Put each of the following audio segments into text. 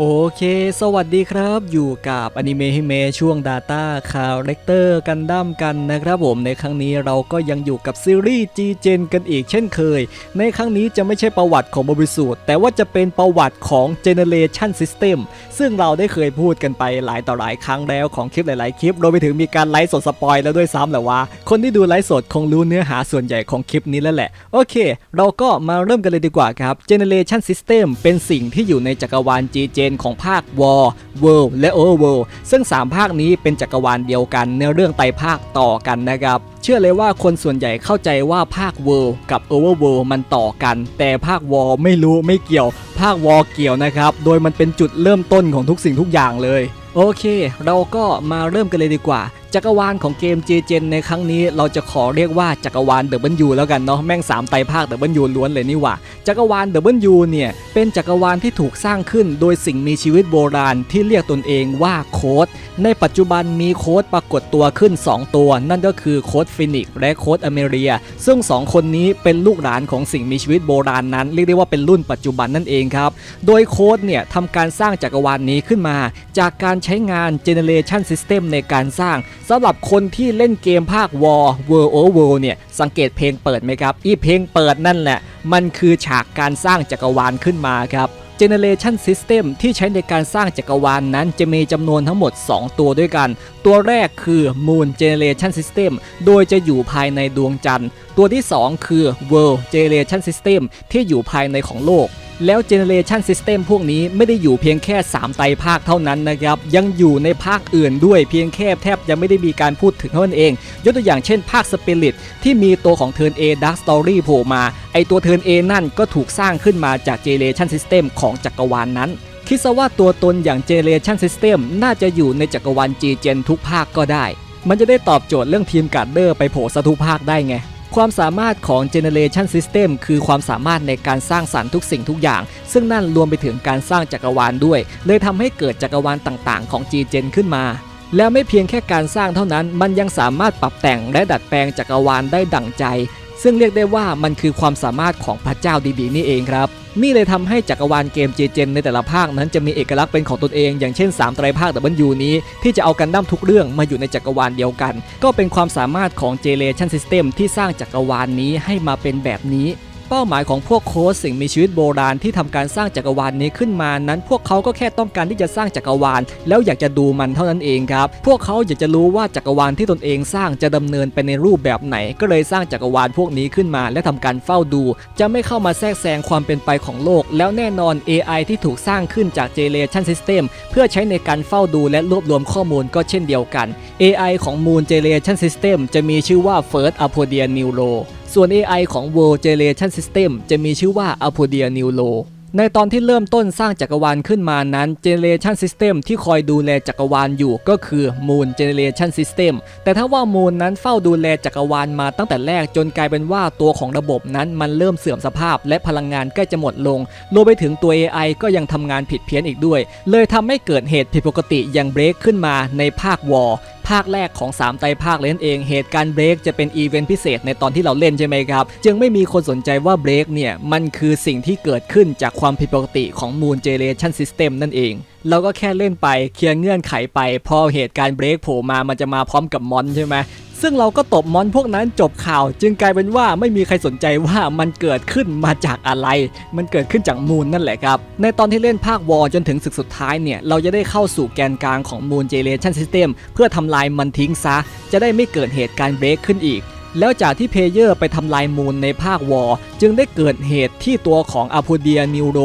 โอเค สวัสดีครับ อยู่กับอนิเมะฮิเมะช่วง Data Character กันดั้มกันนะครับผมในครั้งนี้เราก็ยังอยู่กับซีรีส์ G-Gen กันอีกเช่นเคย ในครั้งนี้จะไม่ใช่ประวัติของบริสูทแต่ว่าจะเป็นประวัติของ Generation System ซึ่งเราได้เคยพูดกันไปหลายต่อหลายครั้งแล้วของคลิปหลาย ๆ คลิปรวมไปถึงมีการไลฟ์สดสปอยแล้วด้วยซ้ำแหละว่า คนที่ดูไลฟ์สดคงรู้เนื้อหาส่วนใหญ่ของคลิปนี้แล้วแหละโอเค เราก็มาเริ่มกันเลยดีกว่าครับ Generation System เป็นสิ่งที่อยู่ในจักรวาลนของภาค War World และ Overworld ซึ่ง 3 ภาคนี้เป็นจักรวาลเดียวกันในเรื่องไตภาคต่อกันนะครับเชื่อเลยว่าคนส่วนใหญ่เข้าใจว่าภาค World กับ Overworld มันต่อกัน แต่ภาค War ไม่รู้ไม่เกี่ยว ภาค War เกี่ยวนะครับ โดยมันเป็นจุดเริ่มต้นของทุกสิ่งทุกอย่างเลย โอเค เราก็มาเริ่มกันเลยดีกว่า จักรวาลของเกม j g e n ในครั้งนี้เราจะขอเรียกว่าจักรวาล W แล้วกันเนาะแม่ง3ไตรภาค W ล้วนเลยนี่ว่าจักรวาล W เนี่ยเป็นจักรวาลที่ถูกสร้างขึ้นโดยสิ่งมีชีวิตโบราณที่เรียกตนเองว่าโค้ดในปัจจุบันมีโค้ดปรากฏตัวขึ้น 2 ตัว นั่นก็คือโค้ดฟินิกและโค้ดอเมเรีย ซึ่ง 2 คนนี้เป็นลูกหลานของสิ่งมีชีวิตโบราณนั้นเรียกได้ว่าเป็นรุ่นปัจจุบันนั่นเองครับโดยโค้ดเนี่ยทำการสร้างจักรวาลนี้ขึ้นมา จากการใช้งาน Generation System ในการสร้างสำหรับคนที่เล่นเกมภาค War World Over World เนี่ย สังเกตเพลงเปิดไหมครับ อีเพลงเปิดนั่นแหละ มันคือฉากการสร้างจักรวาลขึ้นมาครับ Generation System ที่ใช้ในการสร้างจักรวาลนนั้นจะมีจำนวนทั้งหมด 2 ตัวด้วยกัน ตัวแรกคือ Moon Generation System โดยจะอยู่ภายในดวงจันทร์ ตัวที่ 2 คือ World Generation System ที่อยู่ภายในของโลก แล้ว Generation System พวกนี้ไม่ได้อยู่เพียงแค่ 3 ไตรภาคเท่านั้นนะครับ ยังอยู่ในภาคอื่นด้วยเพียงแค่แทบยังไม่ได้มีการพูดถึงเท่านั้นเอง ยกตัวอย่างเช่นภาค Spirit ที่มีตัวของ Turn A Dark Story โผล่มา ไอตัว Turn A นั่นก็ถูกสร้างขึ้นมาจาก Generation System ของจักรวาลนนั้นคิดซะว่าตัวตนอย่าง Generation System น่าจะอยู่ในจักรวาล G-Gen ทุกภาคก็ได้ มันจะได้ตอบโจทย์เรื่องทีมการ์เดอร์ไปโผล่ซะทุภาคได้ไง ความสามารถของ Generation System คือความสามารถในการสร้างสรรค์ทุกสิ่งทุกอย่าง ซึ่งนั่นรวมไปถึงการสร้างจักรวาลด้วย เลยทำให้เกิดจักรวาลต่างๆ ของ G-Gen ขึ้นมา แล้วไม่เพียงแค่การสร้างเท่านั้น มันยังสามารถปรับแต่งและดัดแปลงจักรวาลได้ดั่งใจ ซึ่งเรียกได้ว่ามันคือความสามารถของพระเจ้าดีๆนี่เองครับ นี่เลยทำให้จักรวาลเกมเจเจนในแต่ละภาคนั้นจะมีเอกลักษณ์เป็นของตนเอง อย่างเช่น 3 ไตรภาคดับเบันยูนี้ ที่จะเอากันดั้มทุกเรื่องมาอยู่ในจักรวาลเดียวกัน ก็เป็นความสามารถของเจเลชันซิสเต็มที่สร้างจักรวาลนี้ให้มาเป็นแบบนี้ เป้าหมายของพวกโค้ชสิ่งมีชีวิตโบราณที่ทำการสร้างจักรวาลนี้ขึ้นมานั้น พวกเขาก็แค่ต้องการที่จะสร้างจักรวาล แล้วอยากจะดูมันเท่านั้นเองครับ พวกเขาอยากจะรู้ว่าจักรวาลที่ตนเองสร้างจะดำเนินไปในรูปแบบไหน ก็เลยสร้างจักรวาลพวกนี้ขึ้นมา และทำการเฝ้าดู จะไม่เข้ามาแทรกแซงความเป็นไปของโลก แล้วแน่นอน AI ที่ถูกสร้างขึ้นจาก Generation System เพื่อใช้ในการเฝ้าดูและรวบรวมข้อมูลก็เช่นเดียวกัน AI ของ Moon Generation System จะมีชื่อว่า First Apodia Neuro ส่วน AI ของ World Generation System จะมีชื่อว่า Apodia Neuro ในตอนที่เริ่มต้นสร้างจักรวาลขึ้นมานั้น Generation System ที่คอยดูแลจักรวาลอยู่ก็คือ Moon Generation System แต่ถ้าว่า Moon นั้นเฝ้าดูแลจักรวาลมาตั้งแต่แรกจนกลายเป็นว่าตัวของระบบนั้นมันเริ่มเสื่อมสภาพ และพลังงานใกล้จะหมดลงรวมไปถึงตัว AI ก็ยังทำงานผิดเพี้ยนอีกด้วย เลยทำให้เกิดเหตุผิดปกติอย่างเบรกขึ้นมาในภาควอ ภาคแรกของ 3 ไตรภาคเลยนั่นเอง เหตุการณ์เบรกจะเป็นอีเวนต์พิเศษในตอนที่เราเล่นใช่ไหมครับ จึงไม่มีคนสนใจว่าเบรกเนี่ย มันคือสิ่งที่เกิดขึ้นจากความผิดปกติของมูลเจเลชันสิสเต็มนั่นเอง เราก็แค่เล่นไปเคลียร์เงื่อนไขไป พอเหตุการณ์เบรกโผล่มามันจะมาพร้อมกับมอนใช่ไหมซึ่งเราก็ตบมอนพวกนั้นจบข่าว จึงกลายเป็นว่าไม่มีใครสนใจว่ามันเกิดขึ้นมาจากอะไร มันเกิดขึ้นจากมูลนั่นแหละครับ ในตอนที่เล่นภาควอจนถึงศึกสุดท้ายเนี่ย เราจะได้เข้าสู่แกนกลางของมูลเจเลชันซิสเต็มเพื่อทำลายมันทิ้งซะ จะได้ไม่เกิดเหตุการณ์เบรกขึ้นอีก แล้วจากที่เพเยอร์ไปทำลายมูลในภาควอจึงได้เกิดเหตุที่ตัวของอาพูเดียนิวโร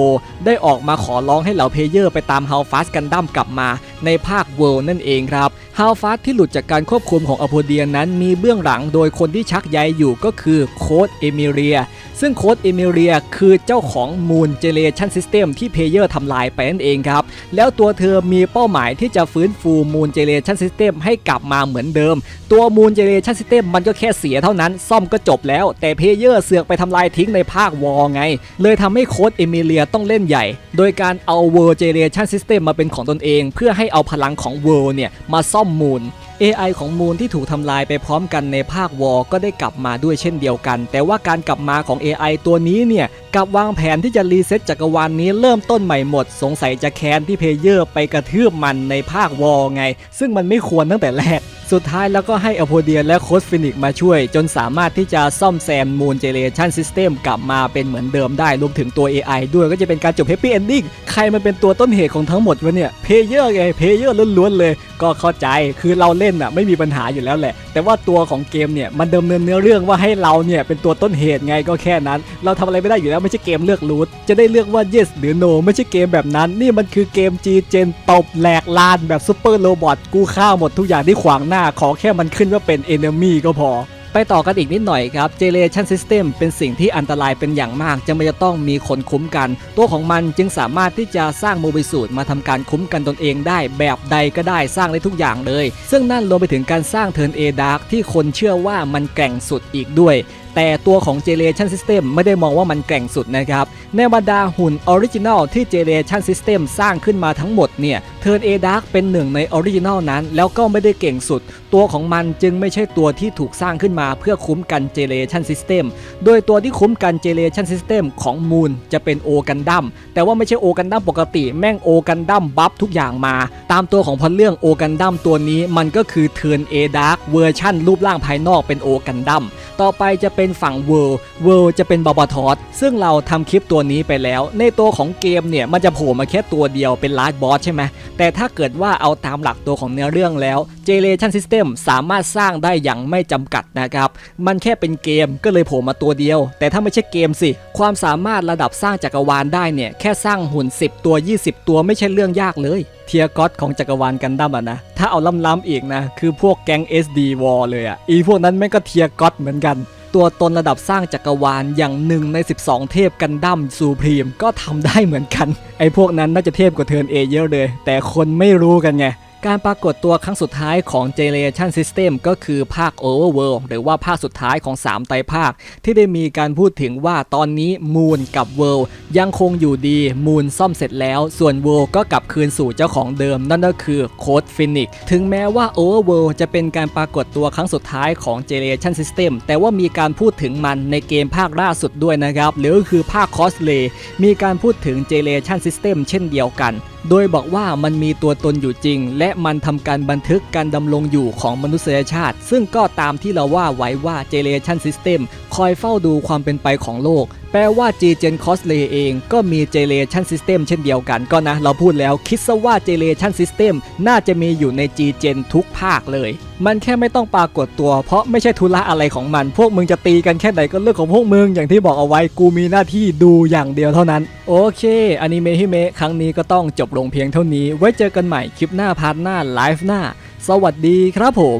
ได้ออกมาขอร้องให้เหล่าเพเยอร์ไปตามฮาวฟาสกันดั้มกลับมาในภาคเวิลด์นั่นเองครับฮาวฟาสที่หลุดจากการควบคุมของอาพูเดียนั้นมีเบื้องหลังโดยคนที่ชักใยอยู่ก็คือโค้ดเอมิเรีย ซึ่งโค้ดเอเมเรียคือเจ้าของ Moon Generation System ที่เพเยอร์ทำลายไปนั่นเองครับ แล้วตัวเธอมีเป้าหมายที่จะฟื้นฟู Moon Generation System ให้กลับมาเหมือนเดิม ตัว Moon Generation System มันก็แค่เสียเท่านั้น ซ่อมก็จบแล้ว แต่เพเยอร์เสือกไปทำลายทิ้งในภาควอไง เลยทำให้โค้ดเอเมเลียต้องเล่นใหญ่ โดยการเอา World Generation System มาเป็นของตนเอง เพื่อให้เอาพลังของ World เนี่ยมาซ่อม Moon AI ของมูลที่ถูกทำลายไปพร้อมกันในภาควอก็ได้กลับมาด้วยเช่นเดียวกัน แต่ว่าการกลับมาของ AI ตัวนี้เนี่ยกับวางแผนที่จะรีเซ็ตจักรวาลนนี้เริ่มต้นใหม่หมด สงสัยจะแค้นที่เพลเยอร์ไปกระทืบมันในภาควอไง ซึ่งมันไม่ควรตั้งแต่แรก สุดท้ายแล้วก็ให้อโพเดียและโคสฟินิกมาช่วย จนสามารถที่จะซ่อมแซมมูนเจเ r ชันซิสเต็มกลับมาเป็นเหมือนเดิมได้รวมถึงตัว AI ด้วยก็จะเป็นการจบแฮปปี้เอนดิ้งใครมันเป็นตัวต้นเหตุของทั้งหมดวะเนี่ยเพเยอร์ไงเพเยอร์ล้วนๆเลย ก็เข้าใจคือเราเล่นอะไม่มีปัญหาอยู่แล้วแหละ แต่ว่าตัวของเกมเนี่ยมันดำเนินเนื้อเรื่องว่าให้เราเนี่ยเป็นตัวต้นเหตุไงก็แค่นั้น เราทำอะไรไม่ได้อยู่แล้วไม่ใช่เกมเลือกรูทจะได้เลือกว่า yes หรือ no ไม่ใช่เกมแบบนั้น นี่มันคือเกม G Gen ตบแหลกลานแบบซูเปอร์โรบอทกูฆ่าหมดทุกอย่างที่ขวางหน้าขอแค่มันขึ้นว่าเป็น enemy ก็พอ ไปต่อกันอีกนิดหน่อยครับ Generation System เป็นสิ่งที่อันตรายเป็นอย่างมากจะไม่จะต้องมีคนคุ้มกัน ตัวของมันจึงสามารถที่จะสร้างโมบิสูตรมาทำการคุ้มกันตนเองได้ แบบใดก็ได้สร้างได้ทุกอย่างเลย ซึ่งนั่นรวมไปถึงการสร้างเทินเอดาร์ที่คนเชื่อว่ามันแกร่งสุดอีกด้วย แต่ตัวของ Generation System ไม่ได้มองว่ามันแกร่งสุดนะครับ ในบรรดาหุ่นออริจินัลที่ Generation System สร้างขึ้นมาทั้งหมดเนี่ย Turn A Dark เป็นหนึ่งในออริจินัลนั้น แล้วก็ไม่ได้เก่งสุด ตัวของมันจึงไม่ใช่ตัวที่ถูกสร้างขึ้นมาเพื่อคุ้มกัน Generation System โดยตัวที่คุ้มกัน Generation System ของมูนจะเป็นโอกันดัมแต่ว่าไม่ใช่โอกันดัมปกติแม่งโอกันดัมบัฟทุกอย่างมา ตามตัวของพล็อเรื่องโอกันดัมตัวนี้มันก็คือ Turn A Dark เวอร์ชั่นรูปร่างภายนอกเป็นโอกันดัมต่อไปจะเป็นเป็นฝั่ง World World จะเป็นบาบาทอสซึ่งเราทำคลิปตัวนี้ไปแล้ว ในตัวของเกมเนี่ยมันจะโผล่มาแค่ตัวเดียวเป็นลาร์ดบอสใช่ไหมแต่ถ้าเกิดว่าเอาตามหลักตัวของเนื้อเรื่องแล้ว Generation System สามารถสร้างได้อย่างไม่จำกัดนะครับ มันแค่เป็นเกมก็เลยโผล่มาตัวเดียว แต่ถ้าไม่ใช่เกมสิ ความสามารถระดับสร้างจักรวาลได้เนี่ยแค่สร้างหุ่น 10 ตัว 20 ตัวไม่ใช่เรื่องยากเลยเทียร์ก็อตของจักรวาลกันดั้มอะนะ ถ้าเอาล้ำๆอีกนะ คือพวกแก๊ง SD War เลยอะอีพวกนั้นแม่งก็เทียร์ก็อตเหมือนกัน ตัวตนระดับสร้างจักรวาลอย่างหนึ่งใน 12 เทพกันดั้มซูพรีมก็ทำได้เหมือนกัน ไอ้พวกนั้นน่าจะเทพกว่าเทิร์นเอเยอะเลย แต่คนไม่รู้กันไง การปรากฏตัวครั้งสุดท้ายของ Generation System ก็คือภาค Overworld หรือว่าภาคสุดท้ายของ 3 ไตรภาค ที่ได้มีการพูดถึงว่าตอนนี้ Moon กับ World ยังคงอยู่ดี Moon ซ่อมเสร็จแล้ว ส่วน World ก็กลับคืนสู่เจ้าของเดิม นั่นก็คือ Code Phoenix ถึงแม้ว่า Overworld จะเป็นการปรากฏตัวครั้งสุดท้ายของ Generation System แต่ว่ามีการพูดถึงมันในเกมภาคล่าสุดด้วยนะครับหรือคือภาค Cosplay มีการพูดถึง Generation System เช่นเดียวกัน โดยบอกว่ามันมีตัวตนอยู่จริง และมันทำการบันทึกการดำรงอยู่ของมนุษยชาติ ซึ่งก็ตามที่เราว่าไว้ว่า Generation System คอยเฝ้าดูความเป็นไปของโลก แปลว่า G-Gen Cosplay เองก็มี Generation System เช่นเดียวกันก็นะ เราพูดแล้วคิดซะว่า Generation System น่าจะมีอยู่ใน G-Gen ทุกภาคเลย มันแค่ไม่ต้องปรากฏตัว เพราะไม่ใช่ธุระอะไรของมัน พวกมึงจะตีกันแค่ไหนก็เรื่องของพวกมึงอย่างที่บอกเอาไว้กูมีหน้าที่ดูอย่างเดียวเท่านั้น โอเคอนิเมะฮิเมะครั้งนี้ก็ต้องจบลงเพียงเท่านี้ ไว้เจอกันใหม่คลิปหน้าพาร์ทหน้าไลฟ์หน้า สวัสดีครับผม